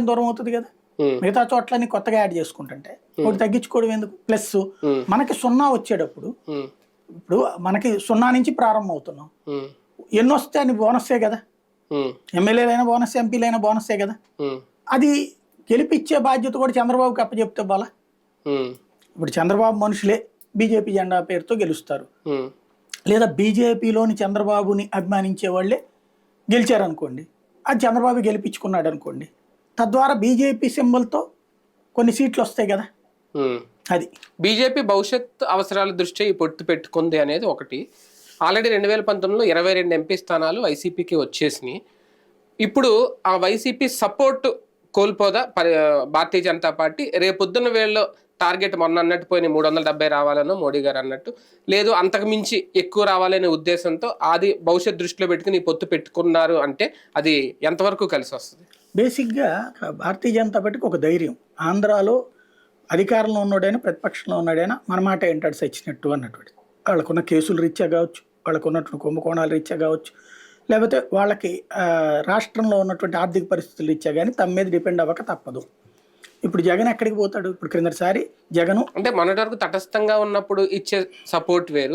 దూరం అవుతుంది కదా? మిగతా చోట్లని కొత్తగా యాడ్ చేసుకుంటుంటే ఒకటి తగ్గించుకోవడం ఎందుకు? ప్లస్ మనకి సున్నా వచ్చేటప్పుడు ఇప్పుడు మనకి సున్నా నుంచి ప్రారంభం అవుతున్నాం. ఎన్ని వస్తే అని బోనస్సే కదా? ఎమ్మెల్యేలైనా బోనస్ ఎంపీలైనా బోనస్సే కదా? అది గెలిపించే బాధ్యత కూడా చంద్రబాబుకి అప్పచెప్తే బాలా? ఇప్పుడు చంద్రబాబు మనుషులే బీజేపీ జెండా పేరుతో గెలుస్తారు. లేదా బీజేపీలోని చంద్రబాబుని అభిమానించే వాళ్ళే గెలిచారనుకోండి అది చంద్రబాబు గెలిపించుకున్నాడు అనుకోండి తద్వారా బీజేపీ సింబల్తో కొన్ని సీట్లు వస్తాయి కదా. అది. బీజేపీ భవిష్యత్ అవసరాల దృష్ట్యా ఈ పొత్తు పెట్టుకుంది అనేది ఒకటి. ఆల్రెడీ రెండు వేల పంతొమ్మిదిలో ఇరవై రెండు ఎంపీ స్థానాలు వైసీపీకి వచ్చేసినాయి. ఇప్పుడు ఆ వైసీపీ సపోర్ట్ కోల్పోదా? పరి- భారతీయ జనతా పార్టీ రేపొద్దున వేళలో టార్గెట్ మొన్న అన్నట్టు పోయిన మూడు వందల డెబ్బై రావాలనో మోడీ గారు అన్నట్టు లేదు అంతకు మించి ఎక్కువ రావాలనే ఉద్దేశంతో అది భవిష్యత్ దృష్టిలో పెట్టుకుని ఈ పొత్తు పెట్టుకున్నారు అంటే అది ఎంతవరకు కలిసి వస్తుంది? బేసిక్గా భారతీయ జనతా పార్టీకి ఒక ధైర్యం. ఆంధ్రాలో అధికారంలో ఉన్నాడైనా ప్రతిపక్షంలో ఉన్నాడైనా మన మాట ఏంటాడు సచ్చినట్టు అన్నటువంటి వాళ్ళకున్న కేసులు రీత్యా కావచ్చు వాళ్ళకు ఉన్నటువంటి కుంభకోణాల రీత్యా కావచ్చు లేకపోతే వాళ్ళకి రాష్ట్రంలో ఉన్నటువంటి ఆర్థిక పరిస్థితులు రీత్యా కానీ తమ మీద డిపెండ్ అవ్వక తప్పదు. ఇప్పుడు జగన్ ఎక్కడికి పోతాడు? ఇప్పుడు క్రిందటిసారి జగను అంటే మొన్నటి వరకు తటస్థంగా ఉన్నప్పుడు ఇచ్చే సపోర్ట్ వేరు.